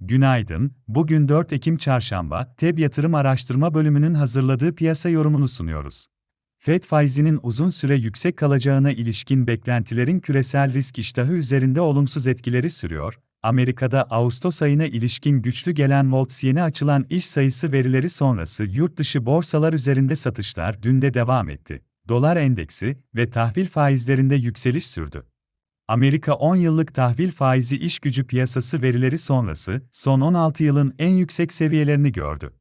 Günaydın, bugün 4 Ekim Çarşamba, TEB Yatırım Araştırma Bölümünün hazırladığı piyasa yorumunu sunuyoruz. FED faizinin uzun süre yüksek kalacağına ilişkin beklentilerin küresel risk iştahı üzerinde olumsuz etkileri sürüyor. Amerika'da Ağustos ayına ilişkin güçlü gelen Volts yeni açılan iş sayısı verileri sonrası yurt dışı borsalar üzerinde satışlar dün de devam etti. Dolar endeksi ve tahvil faizlerinde yükseliş sürdü. Amerika 10 yıllık tahvil faizi iş gücü piyasası verileri sonrası son 16 yılın en yüksek seviyelerini gördü.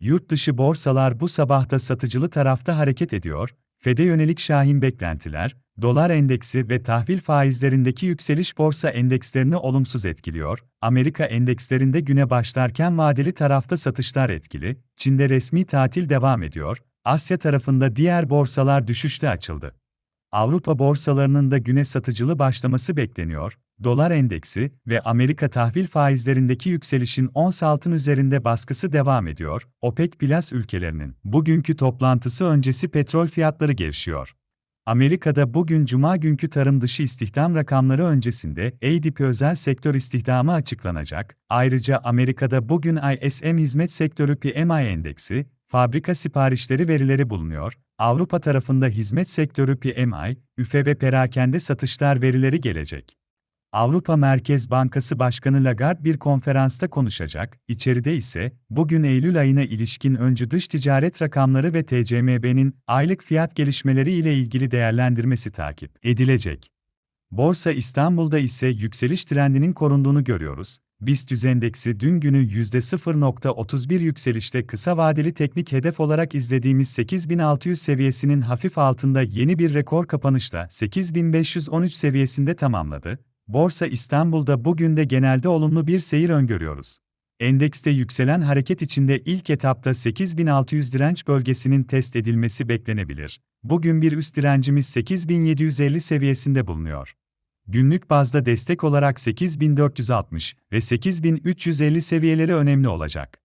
Yurt dışı borsalar bu sabahta satıcılı tarafta hareket ediyor, FED'e yönelik şahin beklentiler, dolar endeksi ve tahvil faizlerindeki yükseliş borsa endekslerini olumsuz etkiliyor, Amerika endekslerinde güne başlarken vadeli tarafta satışlar etkili, Çin'de resmi tatil devam ediyor, Asya tarafında diğer borsalar düşüşte açıldı. Avrupa borsalarının da güne satıcılı başlaması bekleniyor. Dolar endeksi ve Amerika tahvil faizlerindeki yükselişin ons altın üzerinde baskısı devam ediyor. OPEC Plus ülkelerinin bugünkü toplantısı öncesi petrol fiyatları gevşiyor. Amerika'da bugün cuma günkü tarım dışı istihdam rakamları öncesinde ADP özel sektör istihdamı açıklanacak. Ayrıca Amerika'da bugün ISM hizmet sektörü PMI endeksi, fabrika siparişleri verileri bulunuyor. Avrupa tarafında hizmet sektörü PMI, üfe ve perakende satışlar verileri gelecek. Avrupa Merkez Bankası Başkanı Lagarde bir konferansta konuşacak, içeride ise bugün Eylül ayına ilişkin öncü dış ticaret rakamları ve TCMB'nin aylık fiyat gelişmeleri ile ilgili değerlendirmesi takip edilecek. Borsa İstanbul'da ise yükseliş trendinin korunduğunu görüyoruz. BIST endeksi dün günü %0.31 yükselişte kısa vadeli teknik hedef olarak izlediğimiz 8600 seviyesinin hafif altında yeni bir rekor kapanışla 8513 seviyesinde tamamladı. Borsa İstanbul'da bugün de genelde olumlu bir seyir öngörüyoruz. Endekste yükselen hareket içinde ilk etapta 8600 direnç bölgesinin test edilmesi beklenebilir. Bugün bir üst direncimiz 8750 seviyesinde bulunuyor. Günlük bazda destek olarak 8460 ve 8350 seviyeleri önemli olacak.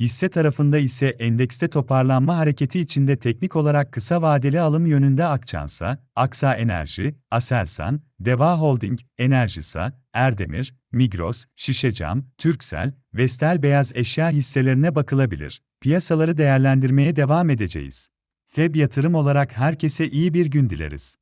Hisse tarafında ise endekste toparlanma hareketi içinde teknik olarak kısa vadeli alım yönünde Akçansa, Aksa Enerji, Aselsan, Deva Holding, Enerjisa, Erdemir, Migros, Şişecam, Türksel, Vestel Beyaz Eşya hisselerine bakılabilir. Piyasaları değerlendirmeye devam edeceğiz. FEB yatırım olarak herkese iyi bir gün dileriz.